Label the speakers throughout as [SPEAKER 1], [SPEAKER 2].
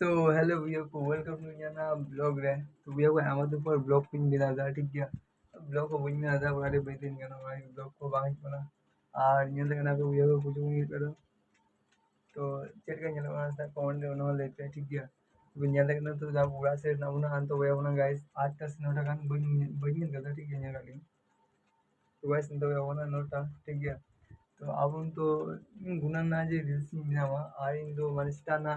[SPEAKER 1] तो हेलो भैया को वेलकम टू ना ब्लॉग रे तो भैया को आमा तो पर ब्लॉग पिन बिना था, ठीक है ब्लॉग को बुझ में आता वाले बेदिन करना भाई ब्लॉग को बाहर बना और ये लगना तो भैया को कुछ नहीं करो तो चल के ñelo wana sa comment ono लेते ठीक गया तो ñel लगना तो जब पूरा से ना उना अन तो भैया उना गाइस आठ टा से नौटा kan बन बन करता ठीक है ñel kali तो गाइस तो भैया उना नौटा ठीक है तो अब उन तो गुना ना जे रील्स में बिना आ इन तो माने स्टाना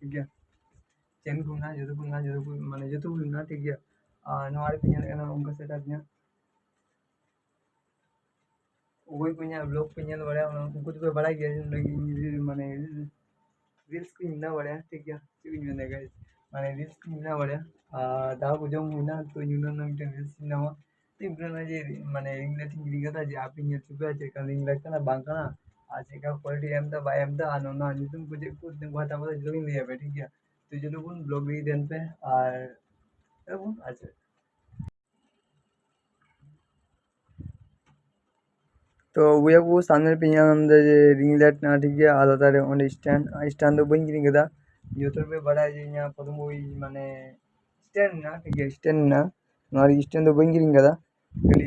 [SPEAKER 1] ᱴᱷᱤᱠ ᱜᱮᱭᱟ ᱪᱮᱱ ᱠᱚ ᱢᱮᱱᱟᱜᱼᱟ ᱡᱚᱛᱚ ᱠᱚ ᱢᱮᱱᱟᱜᱼᱟ ᱡᱚᱛᱚ ᱠᱚ ᱢᱟᱱᱮ ᱡᱚᱛᱚ ᱠᱚ ᱢᱮᱱᱟᱜᱼᱟ ᱴᱷᱤᱠ ᱜᱮᱭᱟ ᱟᱨ ᱱᱚᱣᱟ ᱨᱮᱯᱮ ᱧᱮᱞ ᱠᱟᱱᱟ ᱚᱱᱠᱟ ᱥᱮᱴ ᱟᱹᱫᱤᱧᱟ ᱚᱠᱚᱭ ᱠᱚ ᱧᱮᱞ ᱵᱞᱚᱜ ᱠᱚ ᱧᱮᱞ ᱵᱟᱲᱟᱭᱟ ᱩᱱᱠᱩ ᱫᱚᱠᱚ ᱵᱟᱲᱟᱭ ᱜᱮᱭᱟ ᱡᱮ ᱤᱧ ᱢᱟᱱᱮ ᱨᱤᱞᱥ ᱠᱚᱧ ᱵᱮᱱᱟᱣ ᱵᱟᱲᱟᱭᱟ ᱴᱷᱤᱠ ᱜᱮᱭᱟ ᱪᱮᱫ ᱤᱧ ᱢᱮᱱᱟ ᱜᱟᱭ ᱢᱟᱱᱮ ᱨᱤᱞᱥ ᱠᱚᱧ ᱵᱮᱱᱟᱣ ᱵᱟᱲᱟᱭᱟ ᱟᱨ ᱫᱟᱣ ᱠᱚ ᱡᱚᱢ ᱦᱩᱭᱱᱟ ᱛᱚ ᱤᱧ ᱚᱱᱟ ᱢᱤᱫᱴᱮᱱ ᱨᱤᱞᱥ ᱤᱧ ᱵᱮᱱᱟᱣᱟ ᱛᱚ ᱤᱧ ᱢᱮᱱᱟ ᱡᱮ ᱢᱟᱱᱮ ᱤᱧ ᱞᱟᱹᱴᱤᱧ ᱜᱤᱰᱤ ᱠᱟᱫᱟ ᱡᱮ ᱟᱯᱮᱧ ᱧᱮᱞ ᱦᱚᱪᱚ ᱯᱮᱭᱟ ᱪᱮᱫ ᱞᱮᱠᱟ ᱨᱤᱝ ᱞᱟᱭᱤᱴ ᱠᱟᱱᱟ ᱵᱟᱝ ᱠᱟᱱᱟ का क्वालिटी एम दा बाय एम दा आनो ना नितुम को जे को दिन बात आवा जो नहीं है ठीक है? तो जो लोग ब्लॉग भी देन पे और अब अच्छा तो भैया को सामने पे यहाँ हम जे रिंग लाइट ना, ठीक है? आधा तारे ऑन स्टैंड स्टैंड तो बन गिरी कदा जो तो पे बड़ा है, यहाँ प्रथम वही माने स्टैंड ना, ठीक है? स्टैंड ना हमारी स्टैंड तो बन गिरी कदा खाली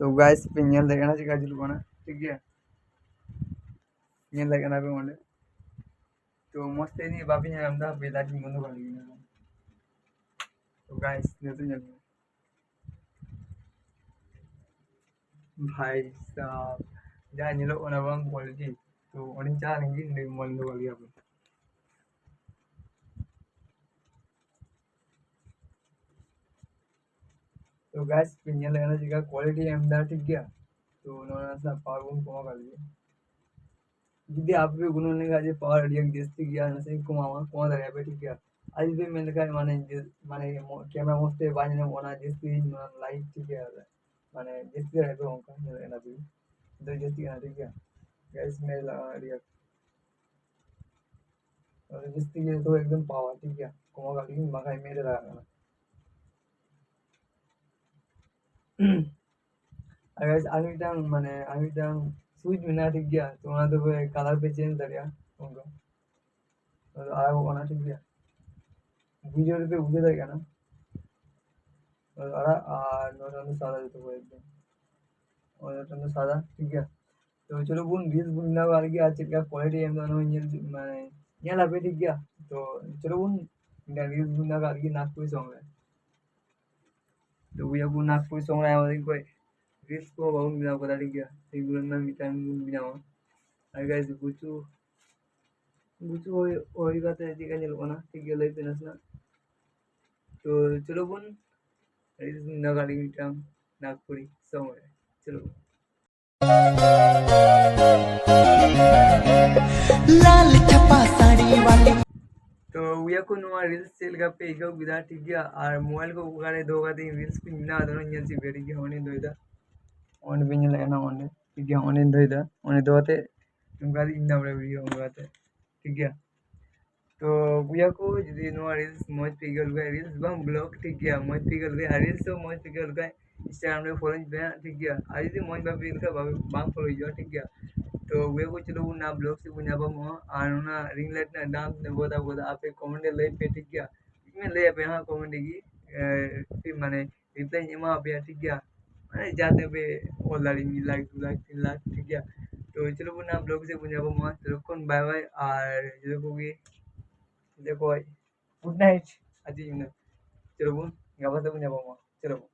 [SPEAKER 1] तो गाइस पिन लगे ना चिका जुलो ना, ठीक है? पिन लगे ना पे होने तो मस्त नहीं बापी ने हमदा बेला की बंद कर दी तो गाइस ने तो जल्दी भाई साहब जहाँ ये लोग ओना बंग क्वालिटी तो ओनी चाह नहीं नहीं मन दो गया तो गाइस पिन लगाना चाहिए क्वालिटी एमदार ठीक गया तो उन्होंने अपना पावर बूम कमा कर लिया যদি আপনি কোনো কাজে পাওয়ার রিয়াক দিতে গিয়া না সেই কমাওয়া কমা দাঁড়াবে ঠিক আছে আজ भी मैंने कहा माने माने कैमरा मस्त बाजने होना जिसकी लाइट ठीक है माने जिसकी रहते होगा नहीं रहना भी दो जिसकी है ठीक है गैस में रिएक्ट और जिसकी ये तो एकदम पावर ठीक है कमा का लेकिन मगाई मेरे लगा ना अगर आगे टाइम माने आगे टाइम स्विच में ना ठीक गया तो वहाँ तो कलर पे चेंज कर गया उनका और आया वो ना ठीक गया वीडियो पे उगे था क्या ना और अरा আর নটানো সাদা দিতে হবে একদম নটানো সাদা ঠিক আছে তো চলো বোন রিলস বোন না আর কি আছে क्या क्वालिटी एम दोनों ये माने ये ला पे ठीक गया तो चलो বোন রিলস বোন না আর কি Nagpur uyabu na fui song rai wadin koi reels ko ba un bina ko dari gya singulan na mitan un bina wa আর গাইস গুচু গুচু ওই ওই গাতে এদিকে নিলবো না ঠিক গেলে পেনাস না তো চলো বোন নাগালি
[SPEAKER 2] মিটাম নাগপুরি সময় চলো
[SPEAKER 1] तो रील्स चल का पे का विदा ठीक गया। और मोबाइल को उगाड़े दो का तीन रील्स को ना दोनों ñel si बेरी दो ठीक है ऑन दो इधर। ऑन दो आते। उनका इन ना बड़े वीडियो उनका आते ठीक है तो भैया को नुआ रील्स, मौज पिगल गए रील्स बम, ब्लॉग, ठीक है मौज पिगल गए रील्स तो मौज यदि मौज बा पिगल का बांग फॉलो जो ठीक है तो वे चलो ना ब्लॉग से बुना ना रिंग लाइट ना ने बोदा आप कमेंट ले ठीक है इसमें ले कमेंट की रिप्लाई एमा पे ठीक है माने जाते पे ऑलरेडी दो लाख तीन लाख ठीक है तो चलो बुना ब्लॉग से बुना मो कौन बाय बाय और देखो गुड नाइट ने चलो nyapa mo चलो